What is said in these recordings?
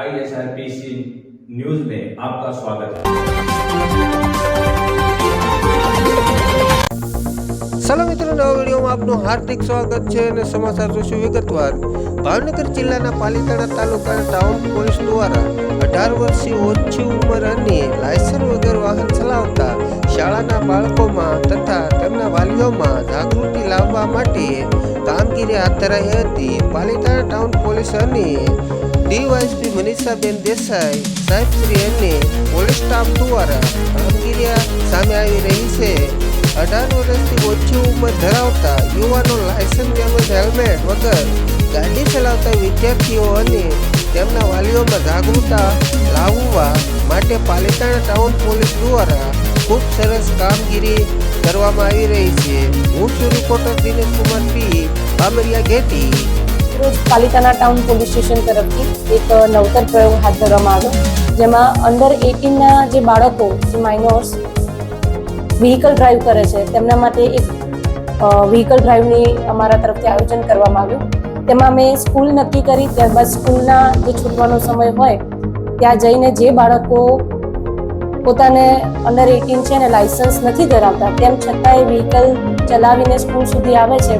आईएसआरपीसी news में आपका स्वागत है ચાલો મિત્રો નવા વિડીયોમાં આપનું હાર્દિક સ્વાગત છે અને સમાચાર જોશું વિગતવાર ભાવનગર જિલ્લાના પાલીતાણા તાલુકાના ટાઉન પોલીસ દ્વારા અઢાર વર્ષથી ઓછી ઉંમર અને લાયસન્સ વગર વાહન ચલાવતા શાળાના બાળકોમાં તથા તેમના વાલીઓમાં જાગૃતિ લાવવા માટે કામગીરી હાથ ધરાઈ હતી પાલીતાણા ટાઉન પોલીસ અને ડીવાયસપી મનીષાબેન દેસાઈ સાહેબશ્રી અને પોલીસ સ્ટાફ દ્વારા કામગીરી સામે આવી રહી છે. અઢાર વર્ષથી ઓછી ઉંમર ધરાવતા યુવાનો લાયસન્સ તેમજ હેલ્મેટ વગર ગાડી ચલાવતા વિદ્યાર્થીઓ અને તેમના વાલીઓમાં જાગૃતતા લાવવા માટે પાલિતાણા ટાઉન પોલીસ દ્વારા ખૂબ સરસ કામગીરી કરવામાં આવી રહી છે. હું છું રિપોર્ટર દિનેશ કુમાર પી. બામરિયા ઘેટી રોજ પાલિતાના ટાઉન પોલીસ સ્ટેશન તરફથી એક નવતર પ્રયોગ હાથ ધરવામાં આવ્યો, જેમાં અંડર એટીનના જે બાળકો, જે માઇનોર્સ વ્હીકલ ડ્રાઈવ કરે છે, તેમના માટે એક વ્હીકલ ડ્રાઈવની અમારા તરફથી આયોજન કરવામાં આવ્યું. તેમાં મેં સ્કૂલ નક્કી કરી, ત્યારબાદ સ્કૂલના જે છૂટવાનો સમય હોય, ત્યાં જઈને જે બાળકો પોતાને અંડર એટીન છે અને લાયસન્સ નથી ધરાવતા, તેમ છતાં એ વ્હીકલ ચલાવીને સ્કૂલ સુધી આવે છે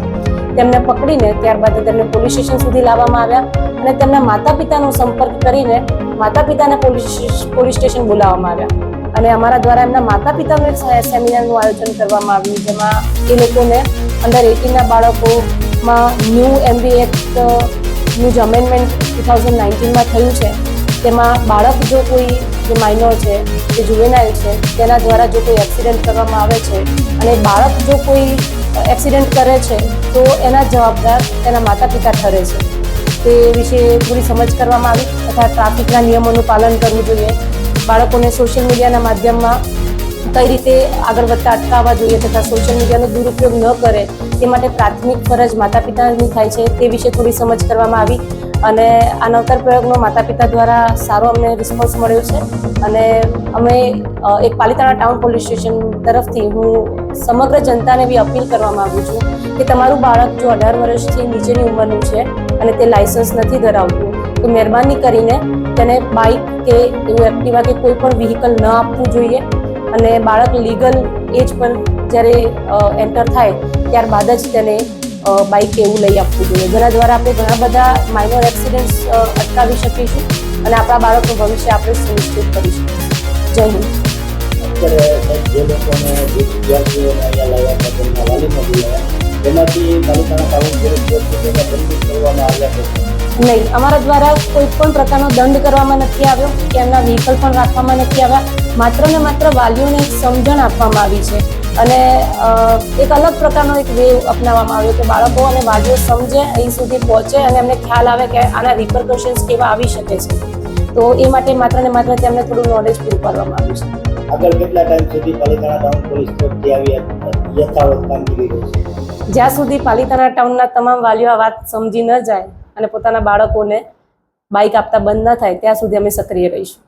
તેમને પકડીને ત્યારબાદ તેમને પોલીસ સ્ટેશન સુધી લાવવામાં આવ્યા અને તેમના માતા પિતાનો સંપર્ક કરીને માતા પિતાને પોલીસ પોલીસ સ્ટેશન બોલાવવામાં આવ્યા. અને અમારા દ્વારા એમના માતા પિતાનું એક સેમિનારનું આયોજન કરવામાં આવ્યું, જેમાં એ લોકોને અંડર એટીનના બાળકોમાં ન્યૂ એમબી એક્ટનું જ અમેન્ડમેન્ટ ટુ થાઉઝન્ડ નાઇન્ટીનમાં થયું છે. તેમાં બાળક જો કોઈ જે માઇનોર છે, જે જુવેનાઇલ છે, તેના દ્વારા જો કોઈ એક્સિડન્ટ કરવામાં આવે છે અને બાળક જો કોઈ એક્સિડન્ટ કરે છે, તો એના જવાબદાર તેના માતા પિતા ઠરે છે. તે વિશે પૂરી સમજ કરવામાં આવી તથા ટ્રાફિકના નિયમોનું પાલન કરવું જોઈએ. બાળકોને સોશિયલ મીડિયાના માધ્યમમાં કઈ રીતે આગળ વધતા અટકાવવા જોઈએ તથા સોશિયલ મીડિયાનો દુરુપયોગ ન કરે, તે માટે પ્રાથમિક ફરજ માતા પિતાની થાય છે. તે વિશે થોડી સમજ કરવામાં આવી. અને આ નવતર પ્રયોગનો માતા પિતા દ્વારા સારો અમને રિસ્પોન્સ મળ્યો છે. અને અમે એક પાલિતાણા ટાઉન પોલીસ સ્ટેશન તરફથી હું સમગ્ર જનતાને બી અપીલ કરવા માંગુ છું કે તમારું બાળક જો અઢાર વર્ષથી નીચેની ઉંમરનું છે અને તે લાયસન્સ નથી ધરાવતું, તો મહેરબાની કરીને તેને બાઇક કે એવું એક્ટિવા કે કોઈ પણ વ્હીકલ ન આપવું જોઈએ. અને બાળક લીગલ એજ પર જ્યારે એન્ટર થાય, ત્યારબાદ જ તેને બાઇક એવું લઈ આપવું જોઈએ. જેના દ્વારા આપણે ઘણા બધા માઇનોર એક્સિડન્ટ્સ અટકાવી શકીશું અને આપણા બાળકનું ભવિષ્ય આપણે સુનિશ્ચિત કરીશું જય હિન્દ. જે લોકોને જે વિદ્યાર્થીઓને અહીંયા લાવ્યા તેમના વાલીમાં બોલાવ્યા તેમાંથી તાલુકાના ટાઉન પોલીસ દ્વારા તેના દંડિત કરવામાં આવ્યા છે? નહીં અમારા દ્વારા કોઈ પણ પ્રકારનો દંડ કરવામાં નથી આવ્યો કે એમના વ્હીકલ પણ રાખવામાં નથી આવ્યા. માત્ર ને માત્ર વાલીઓને સમજણ આપવામાં આવી છે. અને એક અલગ પ્રકારનો એક વેવ અપનાવવામાં આવ્યો કે બાળકો અને વાલીઓ સમજે અહીં સુધી પહોંચે અને એમને ખ્યાલ આવે કે આના રિપરકશન્સ કેવા આવી શકે છે. તો એ માટે માત્ર ને માત્ર તેમને થોડું નોલેજ પૂરું પાડવામાં આવ્યું છે. આગળ કેટલા ટાઈમ સુધી પાલિતાણા ટાઉન પોલીસ તરફથી આવી યથાવત કામગીરી રહેશે જ્યાં સુધી પાલિતાણા ટાઉનના તમામ વાલીઓ આ વાત સમજી ન જાય અને પોતાના બાળકોને બાઇક આપતા બંધ ન થાય ત્યાં સુધી અમે સક્રિય રહીશું.